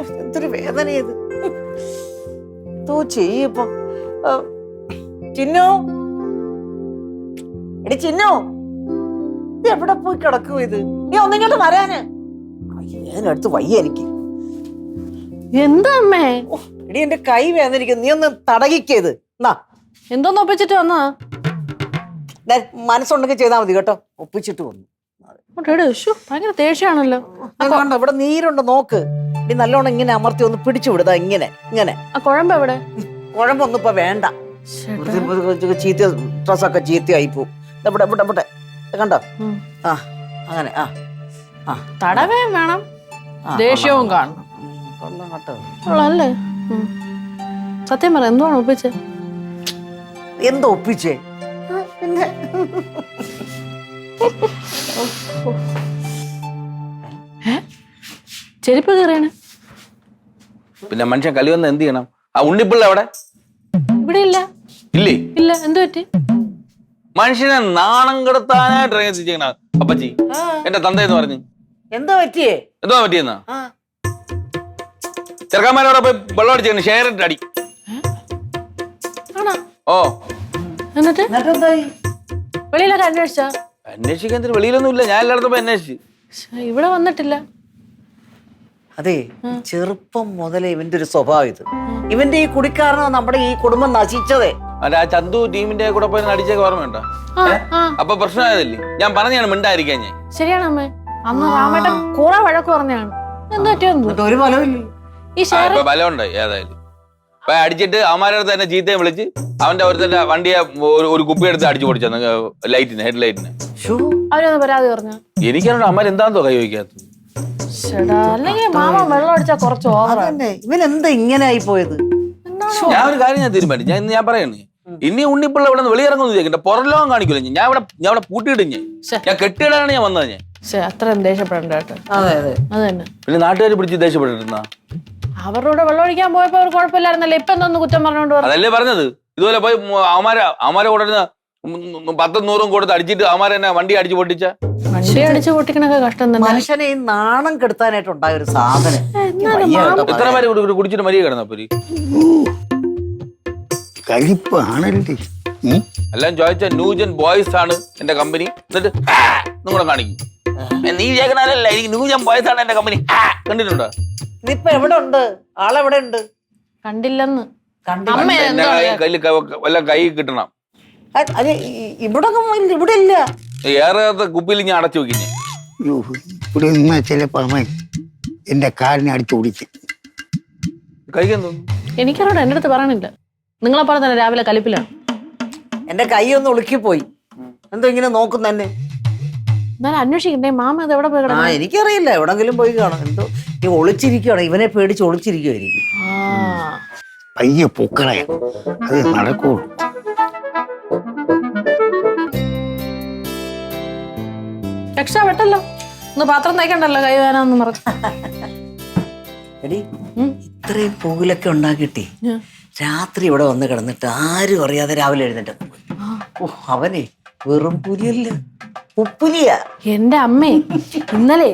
എന്തൊരു വേദന തോ ചെയ്യപ്പോ. ചിന്നോ. എടി ചിന്നോ. ഇത് എവിടെ പോയി കിടക്കും ഇത്? നീ ഒന്നിങ്ങോട്ട് വരാന്. ഏതിനടുത്ത് വയ്യ എനിക്ക് എന്താ അമ്മേ? എടി എന്റെ കൈ വേദനിക്കുന്നു. നീ ഒന്ന് തടകിക്കേത്. എന്നാ എന്തോന്ന് ഒപ്പിച്ചിട്ട് വന്നാ മനസ്സുണ്ടെങ്കിൽ ചെയ്താൽ മതി കേട്ടോ. ഒപ്പിച്ചിട്ട് വന്നു. ഭയങ്കര ദേഷ്യാണല്ലോ. അത് കണ്ടോ ഇവിടെ നീരുണ്ട് നോക്ക്. ഇനി നല്ലോണം ഇങ്ങനെ അമർത്തി ഒന്ന് പിടിച്ചു വിടുതാ ഇങ്ങനെ ഇങ്ങനെ. ആ കുഴമ്പ് എവിടെ? കുഴമ്പൊന്നും ഇപ്പൊ വേണ്ട. ചീത്ത ഡ്രസ്സൊക്കെ ചീത്തയായി പോവും. ഇവിടെ ഇവിടെ ഇവിടെ. കണ്ടോ? ആ അങ്ങനെ ആ ആ. തടവേ വേണം. ദേഷ്യവും കാണണം. കൊള്ളാം കേട്ടോ. കൊള്ളാല്ലേ? സത്യം പറ എന്തുവാണ് ഒപ്പിച്ചേ? എന്തോ ഒപ്പിച്ചേ? പിന്നെ. ചെരുപ്പ് കയറിയാണ് പിന്നെ മനുഷ്യൻ കലി വന്ന് എന്ത് ചെയ്യണം? ആ ഉണ്ണിപ്പിള്ള എവിടെ? ഇവിടെ ഇല്ല? ഇല്ലേ ഇല്ല എന്ത് പറ്റി? മനുഷ്യനെ നാണം കെടുത്താനായിട്ട് ഇറങ്ങി തിരിച്ചേക്കണ അപ്പച്ചി എന്റെ തന്ത എന്ന് പറഞ്ഞു. എന്തോ പറ്റിയേ? എന്തോ പറ്റിയെന്നാ? ആ. ചെറുക്കന്മാരോടെ പോയി വെള്ളം അടിച്ചേക്കണ ഷെയർ ഇട്ട് അടി. ആണോ? ഓ. എന്നിട്ട്? വെളിയിലൊക്കെ അന്വേഷിച്ചാ? അന്വേഷിക്കാൻ എന്തിന് വെളിയിലൊന്നും ഇല്ല ഞാൻ എല്ലായിടത്തും പോയി അന്വേഷിച്ചു. ശ്ശെ, ഇവിടെ വന്നിട്ടില്ല. അതെ ചെറുപ്പം മുതലേ ഇവന്റെ ഒരു സ്വഭാവം ഇത്. ഇവന്റെ ഈ കുടിക്കാരനോ നമ്മുടെ ഈ കുടുംബം നശിച്ചതേ. അല്ല ആ ചന്തു ടീമിന്റെ കൂടെ പോയി അടിച്ചേക്ക് ഓർമ്മയുണ്ടോ? ആ ആ. അപ്പൊ പ്രശ്നമായതല്ലേ? ഞാൻ പറഞ്ഞാണ് മിണ്ടായിരിക്കാൻ ഞാൻ. ശരിയാണ് അമ്മേ. അന്ന് രാമേട്ടൻ കുറെ വഴക്ക് പറഞ്ഞാണ് എന്താ പറ്റിയെന്തോ എന്നിട്ട് ഒരു ഫലമില്ല ഈ ആ, ഷെയർ ഇപ്പൊ ഏതായാലും. അപ്പൊ അടിച്ചിട്ട് അവന്മാരുടെ അടുത്ത് തന്നെ ചീത്തയും വിളിച്ച് അവന്റെ ഒരുത്തന്റെ വണ്ടിയെ ഒരു- ഒരു കുപ്പി എടുത്ത് അടിച്ചു പൊടിച്ചു ലൈറ്റിന് ഹെഡ് ലൈറ്റിന് അവരൊന്ന് പരാതി പറഞ്ഞു. എനിക്കാണോ അമ്മ എന്താന്തോ കൈ വയ്ക്കാത്ത അല്ലെങ്കിൽ മാമ വെള്ളം അടിച്ചാ കുറച്ച് അതന്നെ ഇവൻ എന്താ ഇങ്ങനെ ആയി പോയത്? ഞാൻ ഒരു കാര്യം ഞാൻ തീരുമാനിച്ചു. ഞാൻ ഇന്ന് ഞാൻ പറയണേ ഇനി ഉണ്ണിപ്പിള്ള ഇവിടെ നിന്ന് വെളിയിറങ്ങുന്നു ചോദിക്കണ്ട പുറലോകം കാണിക്കില്ല ഞാൻ. ഞാൻ ഇവിടെ ഞാൻ ഇവിടെ പൂട്ടിയിടും ഞാൻ. ശ്ശെ. ഞാൻ കെട്ടിയിടാനാണ് ഞാൻ വന്നത് ഞാൻ. പക്ഷെ അത്രയും ദേഷ്യപ്പെടണ്ട കേട്ടോ. അതെ അതെ. അത് തന്നെ പിന്നെ നാട്ടുകാർ പിടിച്ച് ദേഷ്യപ്പെട്ടിരുന്ന? അവരുടെ കൂടെ വെള്ളം ഒഴിക്കാൻ പോയപ്പോ അവർ കുഴപ്പമില്ലായിരുന്നല്ലേ. ഇപ്പൊ എന്തോന്ന് കുറ്റം പറഞ്ഞോണ്ട് പറഞ്ഞു അതല്ലേ പറഞ്ഞത്? ഇതുപോലെ പോയി മു- അവന്മാരെ അവന്മാരെ ഉം പത്തും നൂറും കൊടുത്ത് അടിച്ചിട്ട് അവന്മാരെ തന്നെ വണ്ടി അടിച്ചു പൊട്ടിച്ച? വണ്ടി അടിച്ച് പൊട്ടിക്കണൊക്കെ കഷ്ടം തന്നെ. മനുഷ്യനെ ഈ നാണം ഒരു സാധനം. എത്ര പേര് കുടിച്ചിട്ട് മരിയ കിടന്നപ്പൊരി? എല്ലാം ചോദിച്ച ന്യൂജൻ ബോയ്സ് ആണ് എന്റെ കമ്പനി. എന്നിട്ട് നിങ്ങളെ കാണിക്കും. ഏ, നീ ചേക്കനല്ല എനിക്ക് ന്യൂജൻ ബോയ്സ് ആണ് എന്റെ കമ്പനി. കണ്ടിട്ടുണ്ടോ? ഇതിപ്പോ എവിടെ ഉണ്ട്? ആളെവിടെ ഉണ്ട്? കണ്ടില്ലെന്ന്. കയ്യിൽ വല്ല കൈ കിട്ടണം. അത് ഈ- ഇവിടെ ഒന്നും ഇവിടെ ഇല്ല. ഏറെ കുപ്പിയിൽ ഞാൻ അടച്ചു വെക്കും ഞാൻ യ്യോ, ഇവിടെ നിന്നാ ചിലപ്പോ അവൻ എന്റെ കാലിനെ അടിച്ചു ഓടിച്ച് കഴിക്കാൻ തോന്നുന്നു എനിക്കറിയാം എന്റെ അടുത്ത് പറയണില്ല. നിങ്ങളെ പറഞ്ഞ തന്നെ രാവിലെ കലിപ്പിലാണ്. എന്റെ കൈ ഒന്ന് ഉളുക്കിപ്പോയി. എന്തോ ഇങ്ങനെ നോക്കുന്ന തന്നെ എന്നാലും അന്വേഷിക്കണ്ടേ മാമ ഇത് എവിടെ പോയി ആ എനിക്കറിയില്ല എവിടെങ്കിലും പോയി കാണും. എന്തോ ഈ ഒളിച്ചിരിക്കുകയാണ് ഇവനെ പേടിച്ച് ഒളിച്ചിരിക്കുവായിരിക്കും. ആ. പയ്യെ പൊക്കളയ അത് നടക്കുള്ളൂ രക്ഷപ്പെട്ടല്ലോ. ഒന്ന് പാത്രം തയ്ക്കണ്ടല്ലോ കൈ വേനാന്ന് പറഞ്ഞു. എടി. ഇത്രയും പൂവിലൊക്കെ ഉണ്ടാക്കിട്ടേ രാത്രി ഇവിടെ വന്ന് കിടന്നിട്ട് ആരും അറിയാതെ രാവിലെ എഴുന്നേറ്റ് ഓ അവനെ വെറും പുലിയല്ല. ഉപ്പുലിയാ. എന്റെ അമ്മേ ഇന്നലെ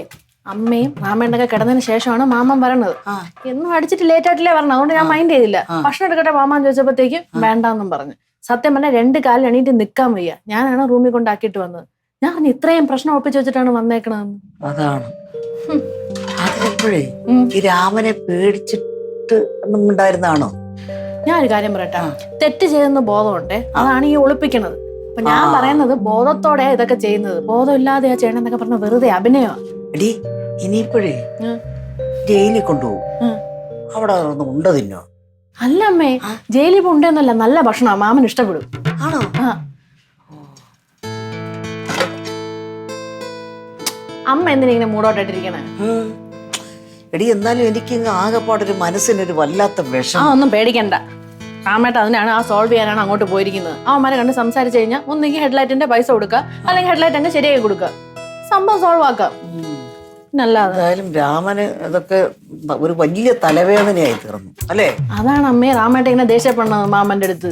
അമ്മയും മാമേണ്ടൊക്കെ കിടന്നതിന് ശേഷമാണ് മാമൻ വരണത് ആ. എന്നും അടിച്ചിട്ട് ലേറ്റ് ആയിട്ടില്ലേ പറഞ്ഞത്? അതുകൊണ്ട് ഞാൻ മൈൻഡ് ചെയ്തില്ല. ഭക്ഷണം എടുക്കട്ടെ മാമൻ ചോദിച്ചപ്പോഴത്തേക്കും വേണ്ടാന്നും പറഞ്ഞു. സത്യം പറഞ്ഞാൽ രണ്ട് കാലിൽ എണീറ്റ് നിൽക്കാൻ വയ്യ. ഞാനാണ് റൂമിൽ കൊണ്ടാക്കിയിട്ട് വന്നത്. ഞാൻ പറഞ്ഞു ഇത്രയും പ്രശ്നം ഒപ്പിച്ചു വെച്ചിട്ടാണ് വന്നേക്കണതെന്ന്. അതാണ്. അതിലെപ്പോഴേ. ഈ രാമനെ പേടിച്ചിട്ട് ഉണ്ടായിരുന്നാണോ? ഞാൻ ഒരു കാര്യം പറയട്ടെ. തെറ്റ് ചെയ്യുന്ന ബോധമുണ്ടേ അതാണ് ഈ ഒളിപ്പിക്കണത്. അപ്പൊ ഞാൻ പറയുന്നത് ബോധത്തോടെ ഇതൊക്കെ ചെയ്യുന്നത്. ബോധമില്ലാതെയാ ചെയ്യണമെന്നൊക്കെ പറഞ്ഞ വെറുതെ അഭിനയമാണ് എടി ഇനിയിപ്പോഴേ. ജയിലിൽ കൊണ്ടുപോകും. അവിടെ ഒന്നും ഉണ്ടതിന്നോ അല്ല അമ്മേ ജയിലിപ്പോ ജയിലിൽ ഉണ്ടെന്നല്ല നല്ല ഭക്ഷണം മാമന് ഇഷ്ടപ്പെടും. ആണോ? ആ. അമ്മ എന്തിനെ മൂടോട്ടിരിക്കണേ. എടി എന്നാലും എനിക്ക് ഇങ്ങ് ആകെപ്പാടൊരു മനസ്സിനൊരു വല്ലാത്ത ആ വിഷം ഒന്നും പേടിക്കണ്ട. കാമേട്ട അതിനാണ് ആ സോൾവ് ചെയ്യാനാണ് അങ്ങോട്ട് പോയിരിക്കുന്നത്. അവന്മാരെ കണ്ട് സംസാരിച്ചു കഴിഞ്ഞാൽ ഒന്നെങ്കിൽ ഹെഡ്ലൈറ്റിന്റെ പൈസ കൊടുക്കുക അല്ലെങ്കിൽ ഹെഡ്ലൈറ്റ് അങ്ങ് ശരിയായി കൊടുക്കുക സംഭവം സോൾവ് ആക്കാം. എന്തായാലും രാമന് ഇതൊക്കെ ഒരു വലിയ തലവേദനയായി തീർന്നു അല്ലേ? അതാണ് അമ്മയെ രാമേട്ട ഇങ്ങനെ ദേഷ്യപ്പെടുന്നത് മാമന്റെ അടുത്ത്.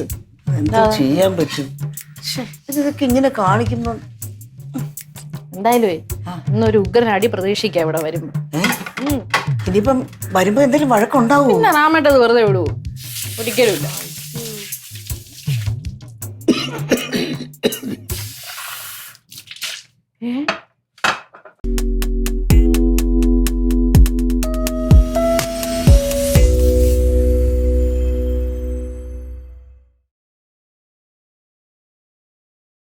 എന്താ ചെയ്യാൻ പറ്റും. ശ്ശെ, ഇതൊക്കെ ഇങ്ങനെ കാണിക്കുന്നു എന്തായാലും ഇന്നൊരു ഉഗ്രൻ അടി പ്രതീക്ഷിക്കാം ഇവിടെ വരുമ്പോ. ഇനിയിപ്പം വരുമ്പോ എന്തെങ്കിലും വഴക്കുണ്ടാവോ? പിന്നെ വെറുതെ വിടുവോ? ഒരിക്കലും ഇല്ല.